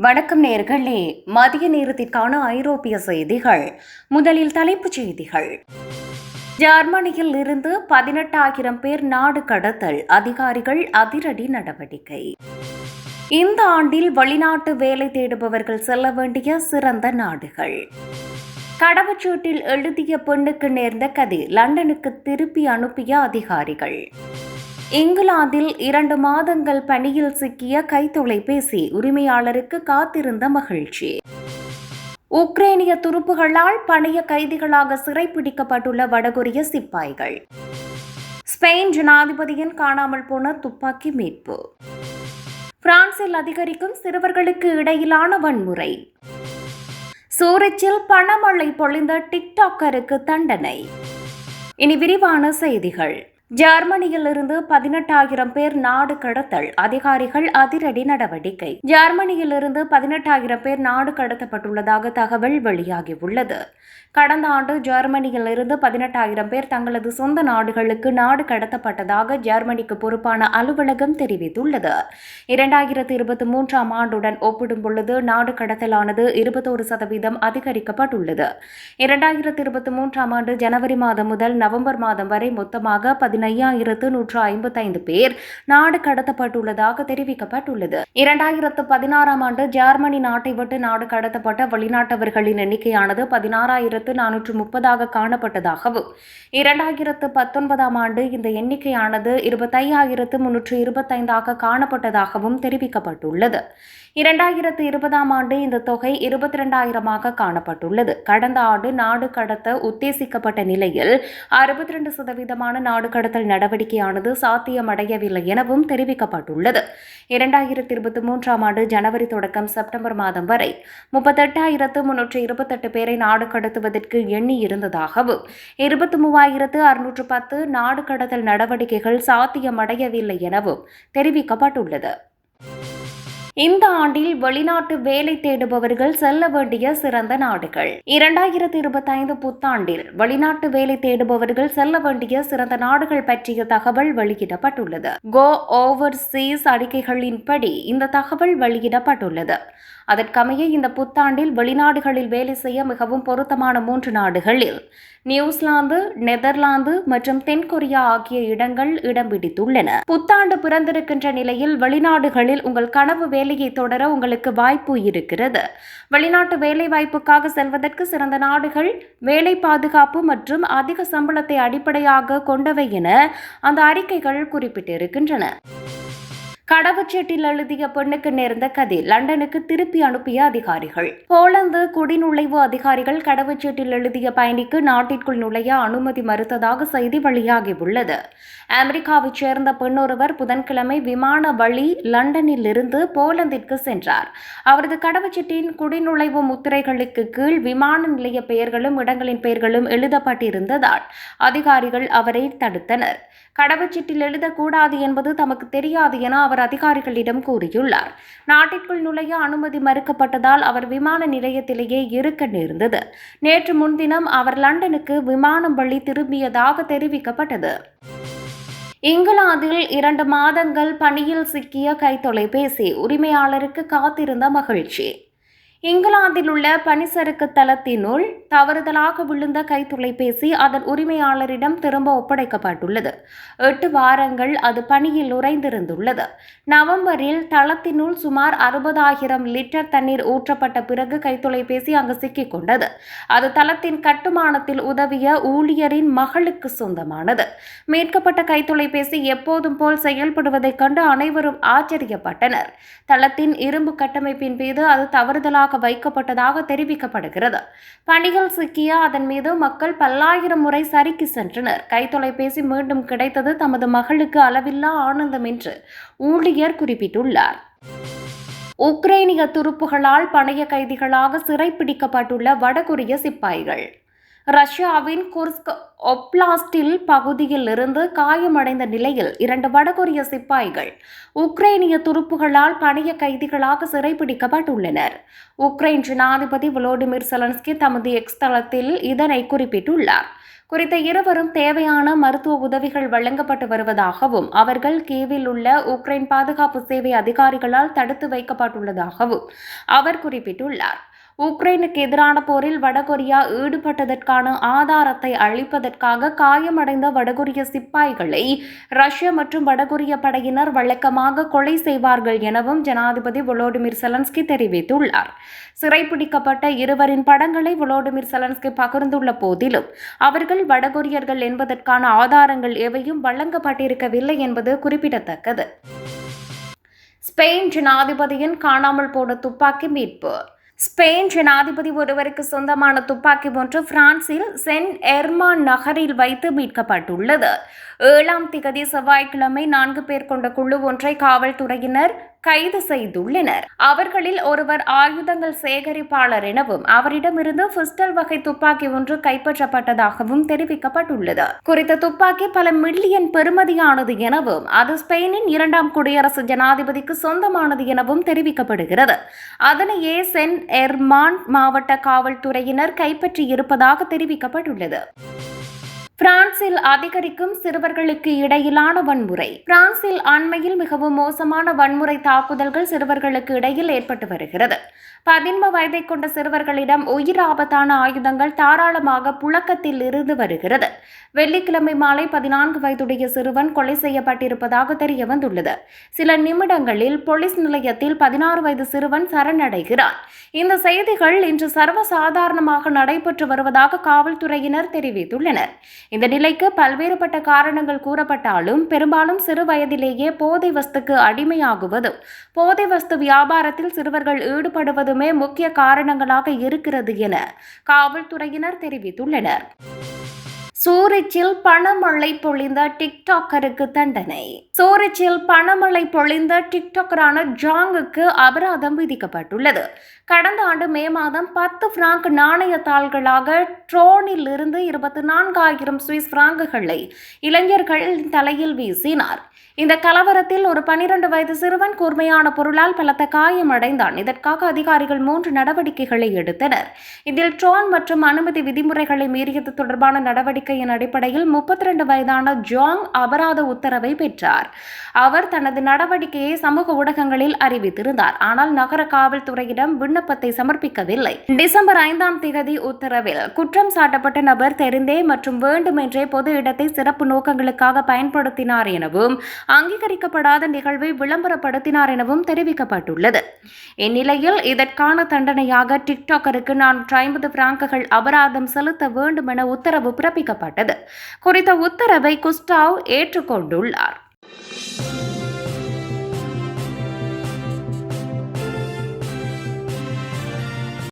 வணக்கம் நேர்களே. மதிய நேரத்திற்கான ஐரோப்பிய செய்திகள். முதலில் தலைப்புச் செய்திகள். ஜெர்மனியில் இருந்து பதினெட்டாயிரம் பேர் நாடு கடத்தல். அதிகாரிகள் அதிரடி நடவடிக்கை. இந்த ஆண்டில் வெளிநாட்டு வேலை தேடுபவர்கள் செல்ல வேண்டிய சிறந்த நாடுகள். கடவுச்சீட்டில் எழுதிய பெண்ணுக்கு நேர்ந்த கதி லண்டனுக்கு திருப்பி அனுப்பிய அதிகாரிகள். இங்கிலாந்தில் இரண்டு மாதங்கள் பணியில் சிக்கிய கைத்தொலைபேசி உரிமையாளருக்கு காத்திருந்த மகிழ்ச்சி. உக்ரேனிய துருப்புகளால் பணைய கைதிகளாக சிறைப்பிடிக்கப்பட்டுள்ள வடகொரிய சிப்பாய்கள். ஸ்பெயின் ஜனாதிபதியின் காணாமல் போன துப்பாக்கி மீட்பு. பிரான்சில் அதிகரிக்கும் சிறுவர்களுக்கு இடையிலான வன்முறை. சூரிச்சில் பணமழை பொழிந்த டிக்டாக்கருக்கு தண்டனை. இனி விரிவான செய்திகள். ஜெர்மனியில் இருந்து பதினெட்டாயிரம் பேர் நாடு கடத்தல். அதிகாரிகள் அதிரடி நடவடிக்கை. ஜெர்மனியில் இருந்து பதினெட்டாயிரம் பேர் நாடு கடத்தப்பட்டுள்ளதாக தகவல் வெளியாகியுள்ளது. கடந்த ஆண்டு ஜெர்மனியில் இருந்து பதினெட்டாயிரம் பேர் தங்களது சொந்த நாடுகளுக்கு நாடு கடத்தப்பட்டதாக ஜெர்மனிக்கு பொறுப்பான அலுவலகம் தெரிவித்துள்ளது. இரண்டாயிரத்தி இருபத்தி மூன்றாம் ஆண்டுடன் ஒப்பிடும் பொழுது நாடு கடத்தலானது இருபத்தோரு சதவீதம் அதிகரிக்கப்பட்டுள்ளது. இரண்டாயிரத்தி இருபத்தி மூன்றாம் ஆண்டு ஜனவரி மாதம் முதல் நவம்பர் மாதம் வரை மொத்தமாக பதினையாயிரத்து நூற்று ஐம்பத்தைந்து பேர் நாடு கடத்தப்பட்டுள்ளதாக தெரிவிக்கப்பட்டுள்ளது. இரண்டாயிரத்து பதினாறாம் ஆண்டு ஜெர்மனி நாட்டை விட்டு நாடு கடத்தப்பட்ட வெளிநாட்டவர்களின் எண்ணிக்கையானது பதினாறாயிரத்து நானூற்று முப்பதாக காணப்பட்டதாகவும் இரண்டாயிரத்து பத்தொன்பதாம் ஆண்டு இந்த எண்ணிக்கையானது இருபத்தையாயிரத்து முன்னூற்று இருபத்தைந்தாக காணப்பட்டதாகவும் தெரிவிக்கப்பட்டுள்ளது. இரண்டாயிரத்து இருபதாம் ஆண்டு இந்த தொகை இருபத்தி இரண்டாயிரமாக காணப்பட்டுள்ளது. கடந்த ஆண்டு நாடு கடத்த உத்தேசிக்கப்பட்ட நிலையில் அறுபத்தி ரெண்டு சதவீதமான நாடு கடத்த கடத்தல் நடவடிக்கையானது சாத்தியமடையவில்லை எனவும் தெரிவிக்கப்பட்டுள்ளது. இரண்டாயிரத்தி இருபத்தி மூன்றாம் ஆண்டு ஜனவரி தொடக்கம் செப்டம்பர் மாதம் வரை முப்பத்தெட்டாயிரத்து முன்னூற்று இருபத்தெட்டு பேரை நாடு கடத்துவதற்கு எண்ணி இருந்ததாகவும் இருபத்தி மூவாயிரத்து அறுநூற்று பத்து நாடு கடத்தல் நடவடிக்கைகள் சாத்தியமடையவில்லை எனவும் தெரிவிக்கப்பட்டுள்ளது. இந்த ஆண்டில் வெளிநாட்டு வேலை தேடுபவர்கள் செல்ல வேண்டிய சிறந்த நாடுகள். இரண்டாயிரத்தி இருபத்தைந்து புத்தாண்டில் வெளிநாட்டு வேலை தேடுபவர்கள் செல்ல வேண்டிய சிறந்த நாடுகள் பற்றிய தகவல் வெளியிடப்பட்டுள்ளது. கோ ஓவர்சீஸ் அறிக்கைகளின்படி இந்த தகவல் வெளியிடப்பட்டுள்ளது. அதற்கமைய இந்த புத்தாண்டில் வெளிநாடுகளில் வேலை செய்ய மிகவும் பொருத்தமான மூன்று நாடுகளில் நியூசிலாந்து நெதர்லாந்து மற்றும் தென்கொரியா ஆகிய இடங்கள் இடம் பிடித்துள்ளன. புத்தாண்டு பிறந்திருக்கின்ற நிலையில் வெளிநாடுகளில் உங்கள் கனவு வேலையை தொடர உங்களுக்கு வாய்ப்பு இருக்கிறது. வெளிநாட்டு வேலை வாய்ப்புக்காக செல்வதற்கு சிறந்த நாடுகள் வேலை பாதுகாப்பு மற்றும் அதிக சம்பளத்தை அடிப்படையாக கொண்டவை என அந்த அறிக்கைகள் குறிப்பிட்டிருக்கின்றன. கடவுச்சீட்டில் எழுதிய பெண்ணுக்கு நேர்ந்த கதி லண்டனுக்கு திருப்பி அனுப்பிய அதிகாரிகள். போலந்து குடிநுழைவு அதிகாரிகள் கடவுச்சீட்டில் எழுதிய பயணிக்கு நாட்டிற்குள் நுழைய அனுமதி மறுத்ததாக செய்தி வெளியாகியுள்ளது. அமெரிக்காவைச் சேர்ந்த பெண்ணொருவர் புதன்கிழமை விமான வழி லண்டனில் இருந்து போலந்திற்கு சென்றார். அவரது கடவுச்சீட்டின் குடிநுழைவு முத்திரைகளுக்கு கீழ் விமான நிலைய பெயர்களும் இடங்களின் பெயர்களும் எழுதப்பட்டிருந்ததால் அதிகாரிகள் அவரை தடுத்தனர். கடவுச்சீட்டில் எழுதக்கூடாது என்பது தமக்கு தெரியாது என அவர் அதிகாரிகளிடம் கூறியுள்ளார். நாட்டிற்குள் நுழைய அனுமதி மறுக்கப்பட்டதால் அவர் விமான நிலையத்திலேயே இருக்க நேர்ந்தது. நேற்று முன்தினம் அவர் லண்டனுக்கு விமானம் வழி திரும்பியதாக தெரிவிக்கப்பட்டது. இங்கிலாந்தில் இரண்டு மாதங்கள் பணியில் சிக்கிய கைத்தொலைபேசி உரிமையாளருக்கு காத்திருந்த மகிழ்ச்சி. இங்கிலாந்தில் உள்ள பனிசறுக்கு தளத்தினுள் தவறுதலாக விழுந்த கைத்தொலைபேசி அதன் உரிமையாளரிடம் திரும்ப ஒப்படைக்கப்பட்டுள்ளது. எட்டு வாரங்கள் அது பணியில் உறைந்திருந்துள்ளது நவம்பரில் தளத்தினுள் சுமார் அறுபதாயிரம் லிட்டர் தண்ணீர் ஊற்றப்பட்ட பிறகு கைத்தொலைபேசி அங்கு சிக்கிக் கொண்டது அது தளத்தின் கட்டுமானத்தில் உதவிய ஊழியரின் மகளுக்கு சொந்தமானது. மீட்கப்பட்ட கைத்தொலைபேசி எப்போதும் போல் செயல்படுவதைக் கண்டு அனைவரும் ஆச்சரியப்பட்டனர். தளத்தின் இரும்பு கட்டமைப்பின் மீது அது தவறுதலாக பாதுகாக்க வைக்கப்பட்டதாக தெரிவிக்கப்படுகிறது. பணிகள் சிக்கிய அதன் மீது மக்கள் பல்லாயிரம் முறை சரிக்கு சென்றனர். கைத்தொலைபேசி மீண்டும் கிடைத்தது தமது மகளுக்கு அளவில்லா ஆனந்தம் என்று ஊழியர் குறிப்பிட்டுள்ளார். உக்ரைனிய துருப்புகளால் பணைய கைதிகளாக சிறைப்பிடிக்கப்பட்டுள்ள வடகொரிய சிப்பாய்கள். ரஷ்யாவின் குர்ஸ்க் ஒப்லாஸ்டில் பகுதியில் இருந்து காயமடைந்த நிலையில் இரண்டு வடகொரிய சிப்பாய்கள் உக்ரைனிய துருப்புகளால் பணிய கைதிகளாக சிறைப்பிடிக்கப்பட்டுள்ளனர் உக்ரைன் ஜனாதிபதி விளோடிமிர் செலன்ஸ்கி தமது எக்ஸ் தளத்தில் இதனை குறிப்பிட்டுள்ளார். குறித்த இருவரும் தேவையான மருத்துவ உதவிகள் வழங்கப்பட்டு வருவதாகவும் அவர்கள் கீவில் உள்ள உக்ரைன் பாதுகாப்பு சேவை அதிகாரிகளால் தடுத்து வைக்கப்பட்டுள்ளதாகவும் அவர் குறிப்பிட்டுள்ளார். உக்ரைனுக்கு எதிரான போரில் வடகொரியா ஈடுபட்டதற்கான ஆதாரத்தை அளிப்பதற்காக காயமடைந்த வடகொரிய சிப்பாய்களை ரஷ்ய மற்றும் வடகொரிய படையினர் வழக்கமாக கொலை செய்வார்கள் எனவும் ஜனாதிபதி வொலோடிமிர் செலன்ஸ்கி தெரிவித்துள்ளார். சிறைப்பிடிக்கப்பட்ட இருவரின் படங்களை வொலோடிமிர் செலன்ஸ்கி பகிர்ந்துள்ள போதிலும் அவர்கள் வடகொரியர்கள் என்பதற்கான ஆதாரங்கள் எவையும் வழங்கப்பட்டிருக்கவில்லை என்பது குறிப்பிடத்தக்கது. ஸ்பெயின் ஜனாதிபதியின் காணாமல் போன துப்பாக்கி மீட்பு ஸ்பெயின் ஜனாதிபதி ஒருவருக்கு சொந்தமான துப்பாக்கி ஒன்று பிரான்சில் சென்ட் எர்மான் நகரில் வைத்து மீட்கப்பட்டுள்ளது. ஏழாம் திகதி செவ்வாய்க்கிழமை நான்கு பேர் கொண்ட குழு ஒன்றை காவல்துறையினர் கைது செய்துள்ளனர். அவர்களில் ஒருவர் ஆயுதங்கள் சேகரிப்பாளர் எனவும் அவரிடமிருந்து பிஸ்டல் வகை துப்பாக்கி ஒன்று கைப்பற்றப்பட்டதாகவும் தெரிவிக்கப்பட்டுள்ளது. குறித்த துப்பாக்கி பல மில்லியன் பெறுமதியானது எனவும் அது ஸ்பெயினின் இரண்டாம் குடியரசு ஜனாதிபதிக்கு சொந்தமானது எனவும் தெரிவிக்கப்படுகிறது. அதனையே சென்ட் எர்மான் மாவட்ட காவல்துறையினர் கைப்பற்றியிருப்பதாக தெரிவிக்கப்பட்டுள்ளது. பிரான்சில் அதிகரிக்கும் சிறுவர்களுக்கு இடையிலான வன்முறை. பிரான்சில் அண்மையில் மிகவும் மோசமான வன்முறை தாக்குதல்கள் சிறுவர்களுக்கு இடையில் ஏற்பட்டு வருகிறது. பதின்ம வயதை கொண்ட சிறுவர்களிடம் உயிர் ஆபத்தான ஆயுதங்கள் தாராளமாக புழக்கத்தில் இருந்து வருகிறது. வெள்ளிக்கிழமை மாலை பதினான்கு வயதுடைய சிறுவன் கொலை செய்யப்பட்டிருப்பதாக தெரிய வந்துள்ளது. சில நிமிடங்களில் போலீஸ் நிலையத்தில் பதினாறு வயது சிறுவன் சரணடைகிறான். இந்த செய்திகள் இன்று சர்வசாதாரணமாக நடைபெற்று வருவதாக காவல்துறையினர் தெரிவித்துள்ளனர். இந்த நிலைக்கு பல்வேறுபட்ட காரணங்கள் கூறப்பட்டாலும் பெரும்பாலும் சிறு வயதிலேயே போதை வஸ்துக்கு அடிமையாகுவதும் போதை வஸ்து வியாபாரத்தில் சிறுவர்கள் ஈடுபடுவதுமே முக்கிய காரணங்களாக இருக்கிறது என காவல்துறையினர் தெரிவித்துள்ளனர். சூரிச்சில் பணமழை பொழிந்த டிக்டாக்கருக்கு தண்டனை. சூரிச்சில் பணமழை பொழிந்த டிக்டாக்கரான ஜாங்குக்கு அபராதம் விதிக்கப்பட்டுள்ளது. கடந்த ஆண்டு மே மாதம் பத்து பிராங்க் நாணய தாள்களாக ட்ரோனில் இருந்து இருபத்தி நான்காயிரம் சுவிஸ் பிராங்குகளை இளைஞர்கள் தலையில் வீசினார். இந்த கலவரத்தில் ஒரு பனிரெண்டு வயது சிறுவன் கூர்மையான பொருளால் பலத்த காயமடைந்தான். இதற்காக அதிகாரிகள் மூன்று நடவடிக்கைகளை எடுத்தனர். இதில் ட்ரோன் மற்றும் அனுமதி விதிமுறைகளை மீறியது தொடர்பான நடவடிக்கையின் அடிப்படையில் முப்பத்தி ரெண்டு வயதான ஜாங் அபராத உத்தரவை பெற்றார். அவர் தனது நடவடிக்கையை சமூக ஊடகங்களில் அறிவித்திருந்தார். ஆனால் நகர காவல்துறையிடம் விண்ணப்பத்தை சமர்ப்பிக்கவில்லை. டிசம்பர் ஐந்தாம் தேதி உத்தரவில் குற்றம் சாட்டப்பட்ட நபர் தெரிந்தே மற்றும் வேண்டுமென்றே பொது இடத்தை சிறப்பு நோக்கங்களுக்காக பயன்படுத்தினார் எனவும் அங்கீகரிக்கப்படாத நிகழ்வை விளம்பரப்படுத்தினார் எனவும் தெரிவிக்கப்பட்டுள்ளது. இந்நிலையில் இதற்கான தண்டனையாக டிக்டாக்கருக்கு நானூற்றி ஐம்பது பிராங்குகள் அபராதம் செலுத்த வேண்டும் என உத்தரவு பிறப்பிக்கப்பட்டது. குறித்த உத்தரவை குஸ்டாவ் ஏற்றுக்கொண்டுள்ளார்.